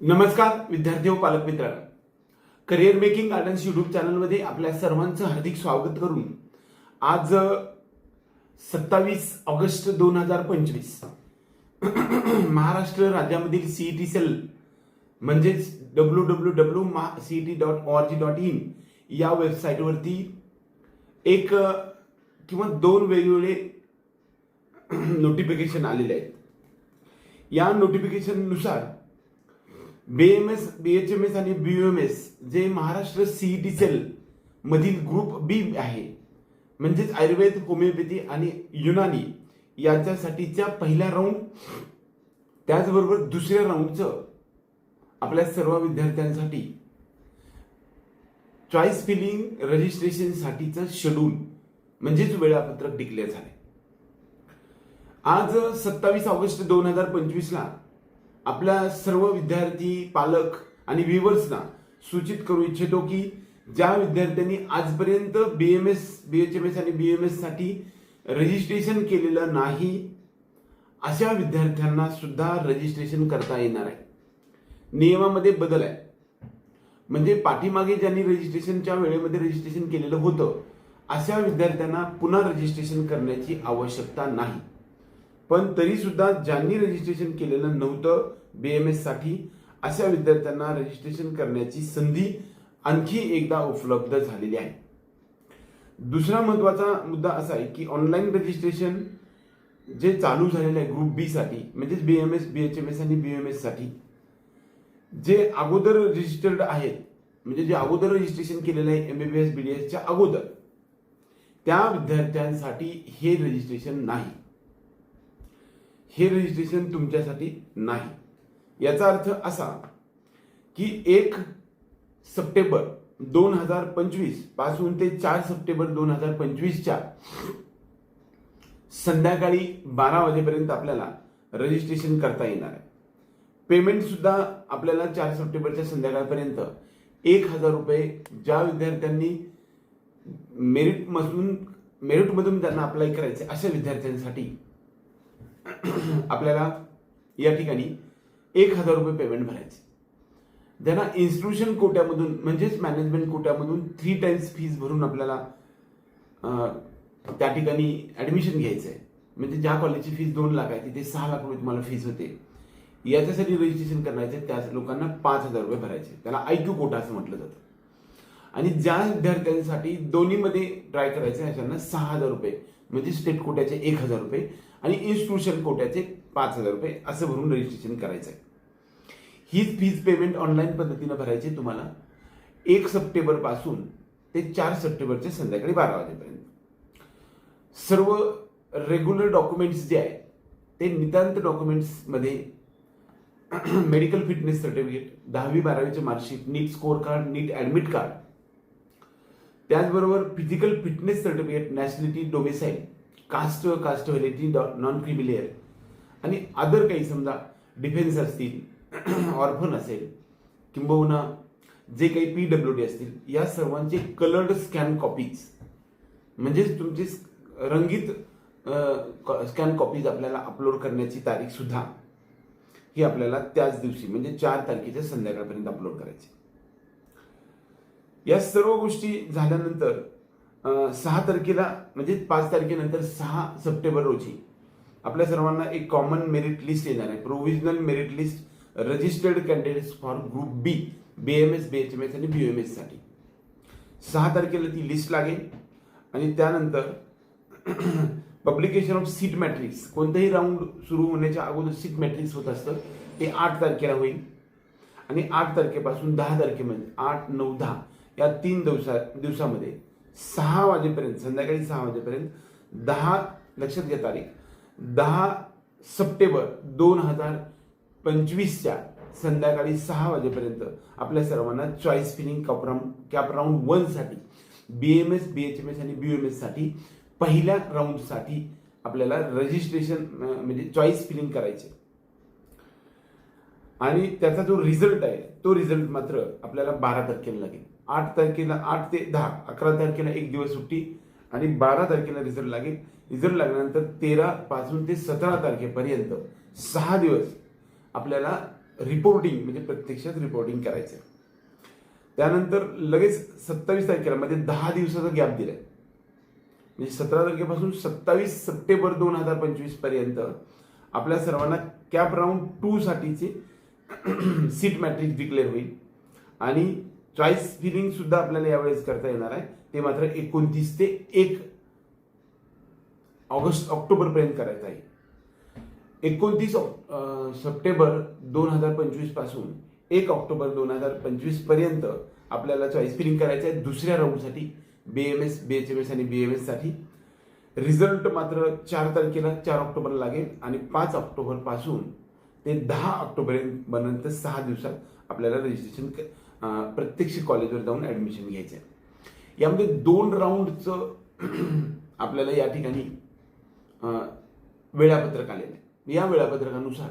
नमस्कार विद्यार्थी व पालक मित्रांनो. करिअर मेकिंग गार्डन्स युट्यूब चॅनलमध्ये आपल्या सर्वांचं हार्दिक स्वागत करून आज सत्तावीस ऑगस्ट दोन हजार पंचवीस. महाराष्ट्र राज्यामधील सीईटी सेल म्हणजेच W W W CET dot O R G dot in या वेबसाईटवरती एक किंवा दोन वेगवेगळे नोटिफिकेशन आलेले आहेत. या नोटिफिकेशननुसार बीएमएस बीएचएमएस आणि बीएमएस जे महाराष्ट्र सीईटी सेल मधील ग्रुप बी आहे. म्हणजेच आयुर्वेद होमिओपॅथी आणि युनानी यांच्यासाठीच्या पहिल्या राऊंड त्याचबरोबर दुसऱ्या राऊंडचं आपल्या सर्व विद्यार्थ्यांसाठी चॉईस फिलिंग रजिस्ट्रेशनसाठीचं शेड्यूल म्हणजेच वेळापत्रक डिक्लेअर झाले. आज सत्तावीस ऑगस्ट दोन हजार पंचवीसला आपल्या सर्व विद्यार्थी पालक आणि व्ह्युअर्सना सूचित करू इच्छितो की ज्या विद्यार्थ्यांनी आजपर्यंत B M S B H M S आणि बी एमसाठी रजिस्ट्रेशन केलेलं नाही अशा विद्यार्थ्यांना सुद्धा रजिस्ट्रेशन करता येणार आहे. नियमामध्ये बदल आहे. म्हणजे पाठीमागे ज्यांनी रजिस्ट्रेशनच्या वेळेमध्ये रजिस्ट्रेशन केलेलं होतं अशा विद्यार्थ्यांना पुन्हा रजिस्ट्रेशन करण्याची आवश्यकता नाही. पण तरीसुद्धा ज्यांनी रजिस्ट्रेशन केलेलं नव्हतं बी एमसाठी अशा विद्यार्थ्यांना रजिस्ट्रेशन करण्याची संधी आणखी एकदा उपलब्ध झालेली आहे. दुसरा महत्त्वाचा मुद्दा असा आहे की ऑनलाईन रजिस्ट्रेशन जे चालू झालेलं आहे ग्रुप बी साठी म्हणजेच एम एस आणि बी एमसाठी जे अगोदर रजिस्टर्ड आहेत म्हणजे जे अगोदर रजिस्ट्रेशन केलेलं आहे एमबीबीएस बीडीएसच्या अगोदर त्या विद्यार्थ्यांसाठी हे रजिस्ट्रेशन नाही. हे रजिस्ट्रेशन तुमच्यासाठी नाही. याचा अर्थ असा की एक सप्टेंबर दोन हजार पंचवीसपासून ते चार सप्टेंबर दोन हजार पंचवीसच्या संध्याकाळी बारा वाजेपर्यंत आपल्याला रजिस्ट्रेशन करता येणार आहे. पेमेंट सुद्धा आपल्याला चार सप्टेंबरच्या संध्याकाळपर्यंत एक हजार रुपये ज्या विद्यार्थ्यांनी मेरिटमधून मेरिटमधून त्यांना अप्लाय करायचे अशा विद्यार्थ्यांसाठी आपल्याला या ठिकाणी एक हजार रुपये पेमेंट भरायचे. ज्यांना इन्स्टिट्यूशन कोट्यामधून म्हणजेच मॅनेजमेंट कोट्यामधून थ्री टाइम्स फीज भरून आपल्याला त्या ठिकाणी ॲडमिशन घ्यायचं आहे म्हणजे ज्या कॉलेजची फीज दोन लाख आहे तिथे सहा लाख रुपये तुम्हाला फीज होते. याच्यासाठी रजिस्ट्रेशन करायचे त्या लोकांना पाच हजार रुपये भरायचे. त्याला आयक्यू कोटा असं म्हटलं जातं. आणि ज्या विद्यार्थ्यांसाठी दोन्हीमध्ये ट्राय करायचं आहे त्यांना सहा हजार रुपये. म्हणजे स्टेट कोट्याचे एक हजार रुपये आणि इन्स्टिट्यूशन कोट्याचे पाच हजार रुपये असं भरून रजिस्ट्रेशन करायचं आहे हीच फीज पेमेंट ऑनलाईन पद्धतीनं भरायची तुम्हाला. एक सप्टेंबरपासून ते चार सप्टेंबरच्या संध्याकाळी बारा वाजेपर्यंत. सर्व रेग्युलर डॉक्युमेंट्स जे आहेत ते नितांत डॉक्युमेंट्समध्ये मेडिकल फिटनेस सर्टिफिकेट दहावी बारावीचे marksheet NEET score card NEET admit card त्याचबरोबर physical fitness certificate nationality domicile caste caste validity non creamy layer आणि अदर काही समजा डिफेन्स असतील ऑर्फन असेल किंबहुना जे काही पी डब्ल्यू डी असतील या सर्वांचे कलर्ड स्कॅन कॉपीज म्हणजेच तुमचे रंगीत स्कॅन कॉपीज आपल्याला अपलोड करण्याची तारीख सुद्धा ही आपल्याला त्याच दिवशी म्हणजे चार तारखेच्या संध्याकाळपर्यंत अपलोड करायची. या सर्व गोष्टी झाल्यानंतर सहा तारखेला म्हणजे पाच तारखेनंतर सहा सप्टेंबर रोजी आपल्या सर्वांना एक कॉमन मेरिट लिस्ट येणार आहे. Provisional merit list registered candidates for group B B M S B H M S आणि बी एमसाठी. सहा तारखेला ती लिस्ट लागेल. आणि त्यानंतर पब्लिकेशन ऑफ सीट मॅट्रिक्स कोणतंही राऊंड सुरू होण्याच्या अगोदर सीट मॅट्रिक्स होत असतं ते आठ तारखेला होईल. आणि आठ तारखेपासून दहा तारखेमध्ये आठ नऊ दहा या तीन दिवसा दिवसामध्ये सहा वाजेपर्यंत संध्याकाळी सहा वाजेपर्यंत दहा लक्षात घ्या तारीख. दहा सप्टेंबर दोन हजार पंचवीसच्या संध्याकाळी सहा वाजेपर्यंत आपल्या सर्वांना choice filling cap round cap round वनसाठी B M S B H M S आणि बी एम एससाठी पहिल्या राऊंडसाठी आपल्याला रजिस्ट्रेशन म्हणजे चॉईस फिलिंग करायचे. आणि त्याचा जो रिझल्ट आहे तो रिझल्ट मात्र आपल्याला बारा तारखेला लागेल. आठ तारखेला आठ ते दहा अकरा तारखेला एक दिवस सुट्टी आणि बारा तारखेला रिझल्ट लागेल. रिझल्ट लागल्यानंतर तेरा पासून ते सतरा तारखेपर्यंत सहा दिवस आपल्याला रिपोर्टिंग म्हणजे प्रत्यक्षात रिपोर्टिंग करायचं त्यानंतर लगेच सत्तावीस तारखेला म्हणजे दहा दिवसाचा गॅप दिलाय. म्हणजे सतरा तारखेपासून सत्तावीस सप्टेंबर दोन हजार पंचवीसपर्यंत आपल्या सर्वांना कॅप राऊंड टू साठीचे सीट मॅट्रिक्स डिक्लेअर होईल. आणि चॉईस फिलिंग सुद्धा आपल्याला यावेळेस करता येणार आहे. ते मात्र एकोणतीस ते एक ऑगस्ट ऑक्टोबर पर्यंत करायचं आहे एकोणतीस सप्टेंबर दोन हजार पंचवीसपासून एक ऑक्टोबर दोन हजार पंचवीसपर्यंत आपल्याला चॉईस फिलिंग करायचं आहे. दुसऱ्या राऊंडसाठी B M S B H M S आणि बी एम एससाठी रिझल्ट मात्र चार तारखेला चार ऑक्टोबरला लागेल आणि पाच ऑक्टोबरपासून ते दहा ऑक्टोबरपर्यंत सहा दिवसात आपल्याला रजिस्ट्रेशन प्रत्यक्ष कॉलेजवर जाऊन ॲडमिशन घ्यायचं आहे. यामध्ये दोन राऊंडचं आपल्याला या ठिकाणी वेळापत्रक आलेलं आहे. या वेळापत्रकानुसार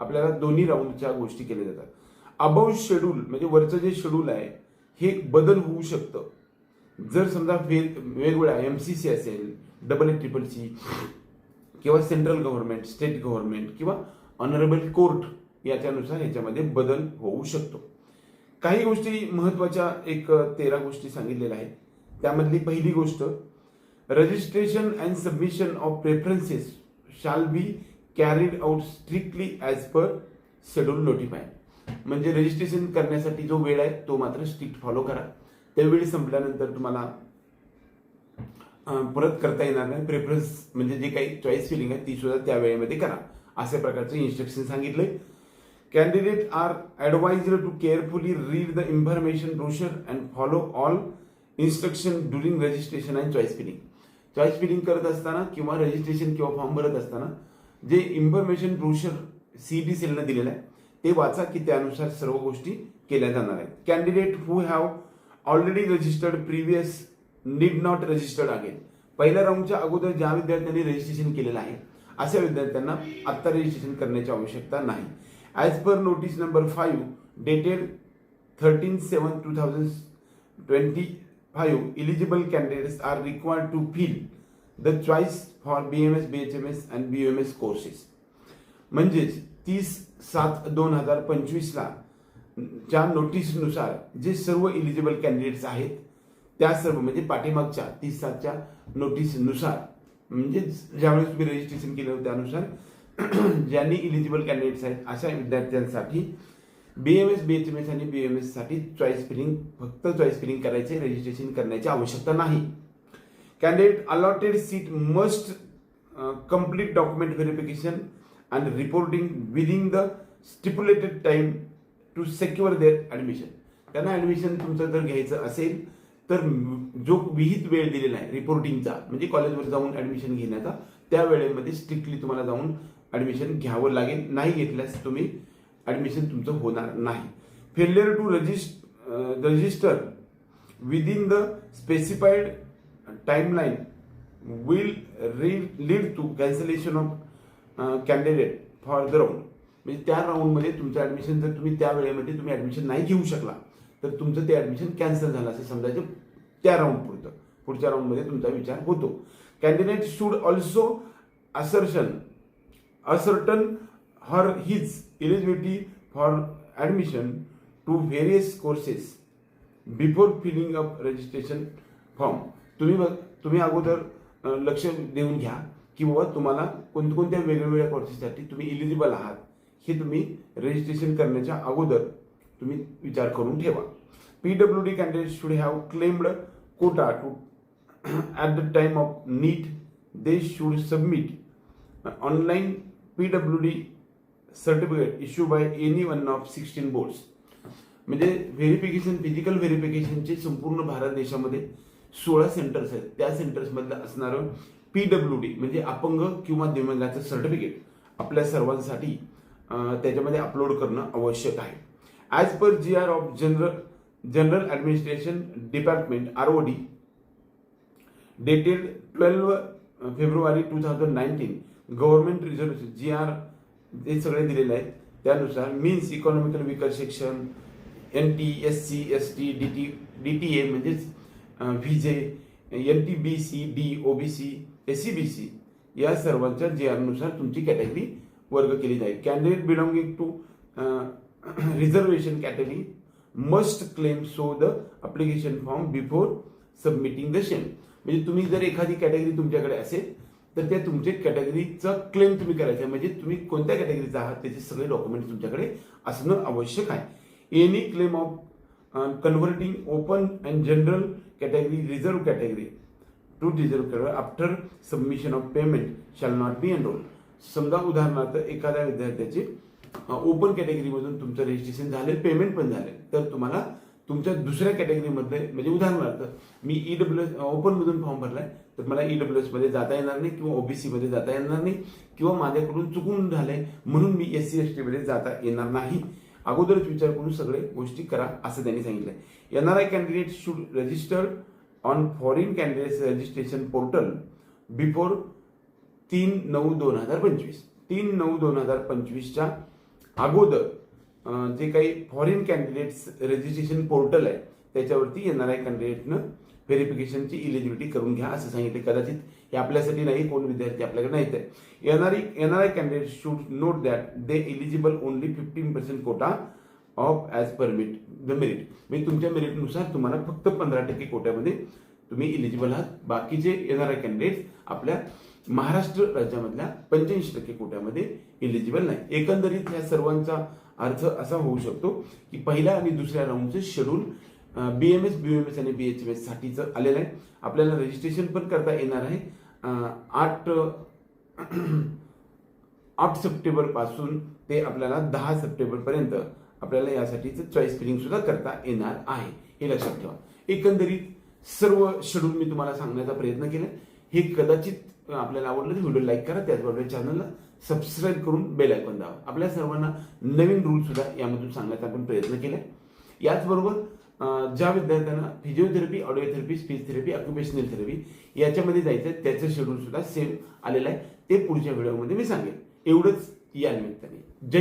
आपल्याला दोन्ही राऊंडच्या गोष्टी केल्या जातात. अबाऊ शेड्यूल म्हणजे वरचं जे शेड्यूल आहे हे बदल होऊ शकतं. जर समजा वेग वेगवेगळ्या एम सी सी असेल डबल ए ट्रिपल सी किंवा सेंट्रल गव्हर्नमेंट स्टेट गव्हर्नमेंट किंवा ऑनरेबल कोर्ट याच्यानुसार याच्यामध्ये बदल होऊ शकतो. काही गोष्टी महत्त्वाच्या एक तेरा गोष्टी सांगितलेल्या आहेत. त्यामधली पहिली गोष्ट registration and submission of preferences shall be carried out strictly as per schedule notified म्हणजे रजिस्ट्रेशन करण्यासाठी जो वेळ आहे तो मात्र स्ट्रिक्ट फॉलो करा. त्यावेळी संपल्यानंतर तुम्हाला परत करता येणार नाही. प्रेफरन्स म्हणजे जे काही चॉईस फिलिंग आहे ती सुद्धा त्या वेळेमध्ये करा. अशा प्रकारचे इन्स्ट्रक्शन सांगितले candidate are advised to carefully read the information brochure and follow all instruction during registration and choice filling choice filling करत असताना किंवा रजिस्ट्रेशन किंवा फॉर्म भरत असताना जे इन्फॉर्मेशन ब्रोशर सी डी सेलनं दिलेलं आहे ते वाचा की त्यानुसार सर्व गोष्टी केल्या जाणार आहेत. Candidate who have already registered previous need not registered again पहिल्या राऊंडच्या अगोदर ज्या विद्यार्थ्यांनी रजिस्ट्रेशन केलेलं आहे अशा विद्यार्थ्यांना आत्ता रजिस्ट्रेशन करण्याची आवश्यकता नाही. As per notice number five dated thirteen seven two thousand twenty five eligible candidates are required to fill the choice for B M S B H M S and B M S courses म्हणजेच तीस सात दोन हजार पंचवीसला च्या नोटीसनुसार जे सर्व eligible candidates आहेत त्या सर्व म्हणजे पाठीमागच्या तीस सातच्या नोटीसनुसार म्हणजे ज्यावेळेस तुम्ही रजिस्ट्रेशन केलं त्यानुसार ज्यांनी इलिजिबल कॅन्डिडेट्स आहेत अशा विद्यार्थ्यांसाठी B M S B H M S आणि बी एम एससाठी चॉईस फिलिंग फक्त चॉईस फिलिंग करायचे रजिस्ट्रेशन करण्याची आवश्यकता नाही. Candidate allotted seat must complete document verification and reporting within the stipulated time to secure their admission त्यांना admission तुमचं जर घ्यायचं असेल तर जो विहित वेळ दिलेला आहे रिपोर्टिंगचा म्हणजे कॉलेजवर जाऊन ॲडमिशन घेण्याचा त्या वेळेमध्ये स्ट्रिक्टली तुम्हाला जाऊन ॲडमिशन घ्यावं लागेल. नाही घेतल्यास तुम्ही ॲडमिशन तुमचं होणार नाही. Failure to resist register within the specified timeline will re- lead to cancellation of candidate for the round म्हणजे त्या राऊंडमध्ये तुमचं ॲडमिशन जर तुम्ही त्या वेळेमध्ये तुम्ही ॲडमिशन नाही घेऊ शकला तर तुमचं ते ॲडमिशन कॅन्सल झालं असं समजायचं त्या राऊंड पुरतं. पुढच्या राऊंडमध्ये तुमचा विचार होतो. Candidate should also assertion ascertain her his eligibility for admission to various courses before filling up registration form तुम्ही बघ तुम्ही अगोदर लक्ष देऊन घ्या की बाबा तुम्हाला कोणकोणत्या वेगवेगळ्या कोर्सेससाठी तुम्ही इलिजिबल आहात हे तुम्ही रजिस्ट्रेशन करण्याच्या अगोदर तुम्ही विचार करून ठेवा. P W D candidate should have claimed quota too at the time of NEET they should submit online P W D certificate issue by any one of sixteen boards म्हणजे व्हेरिफिकेशन फिजिकल व्हेरिफिकेशनचे संपूर्ण भारत देशामध्ये सोळा centres आहेत. त्या centres मधलं असणारं पी डब्ल्यू डी म्हणजे अपंग किंवा दिव्यांगाचं सर्टिफिकेट आपल्या सर्वांसाठी त्याच्यामध्ये अपलोड करणं आवश्यक आहे. As per G R of general general administration department R O D dated twelve February two thousand nineteen government reservation G R हे सगळे दिलेले आहेत. त्यानुसार means economical weaker section N T S C S T D T D T A म्हणजेच V J N T B C D O B C S C B C या सर्वांच्या J आरनुसार तुमची कॅटेगरी वर्ग केली जाईल. Candidate belonging to reservation category must claim so the application form before submitting the same म्हणजे तुम्ही जर एखादी कॅटेगरी तुमच्याकडे असेल तर त्या तुमच्या कॅटेगरीचं क्लेम तुम्ही करायचं आहे. म्हणजे तुम्ही कोणत्या कॅटेगरीचा आहात त्याचे सगळे डॉक्युमेंट तुमच्याकडे असणं आवश्यक आहे. Any claim of converting open and general category reserve category to reserve category after submission of payment shall not be enrol समजा उदाहरणार्थ एखाद्या विद्यार्थ्याचे ओपन कॅटेगरीमधून तुमचं रजिस्ट्रेशन झाले पेमेंट पण झाले तर तुम्हाला तुमच्या दुसऱ्या कॅटेगरीमधले म्हणजे उदाहरणार्थ मी ई डब्ल्यू एस ओपनमधून फॉर्म भरलाय तर मला ई डब्ल्यू एसमध्ये जाता येणार नाही किंवा ओबीसीमध्ये जाता येणार नाही किंवा माझ्याकडून चुकून झालंय म्हणून मी एस सी एस टीमध्ये जाता येणार नाही. अगोदरच विचार करून सगळे गोष्टी करा असं त्यांनी सांगितलंय. N R I candidate should register on foreign candidates registration portal before तीन नऊ दोन हजार पंचवीस. तीन नऊ दोन हजार पंचवीसच्या अगोदर जे काही फॉरेन कॅन्डिडेट्स रजिस्ट्रेशन पोर्टल आहे त्याच्यावरती एन आर आय कॅन्डिडेटनं व्हेरिफिकेशनची इलिजिबिलिटी करून घ्या असं सांगितले. कदाचित हे आपल्यासाठी नाही कोण विद्यार्थी आपल्याकडे नाहीत आहे. N R N R I candidate should note that they eligible only fifteen percent quota of as per the merit म्हणजे तुमच्या मेरिटनुसार तुम्हाला फक्त पंधरा टक्के कोट्यामध्ये तुम्ही इलिजिबल आहात. बाकीचे येणारे कॅन्डिडेट्स आपल्या महाराष्ट्र राज्यामधल्या पंच्याऐंशी टक्के कोट्यामध्ये इलिजिबल नाही. एकंदरीत ह्या सर्वांचा अर्थ असा होऊ शकतो की पहिल्या आणि दुसऱ्या राऊंडचं schedule B M S B M S आणि बी एच एम एस साठीचं आलेलं आहे. आपल्याला रजिस्ट्रेशन पण करता येणार आहे. आठ आठ सप्टेंबरपासून ते आपल्याला दहा सप्टेंबरपर्यंत आपल्याला यासाठीचं चॉईस फिलिंग सुद्धा करता येणार आहे. हे लक्षात ठेवा. एकंदरीत सर्व शेड्यूल मी तुम्हाला सांगण्याचा प्रयत्न केला हे कदाचित आपल्याला आवडलं तर व्हिडिओ लाईक करा. त्याचबरोबर चॅनलला सबस्क्राईब करून बेल आयकॉन दावा आपल्या सर्वांना नवीन रूल सुद्धा यामधून सांगण्याचा आपण प्रयत्न केला याचबरोबर ज्या विद्यार्थ्यांना physiotherapy audiotherapy speech therapy occupational therapy याच्यामध्ये जायचं आहे त्याचं शेड्यूल सुद्धा सेम आलेलं आहे. ते पुढच्या व्हिडिओमध्ये मी सांगेन. एवढंच या निमित्ताने. जय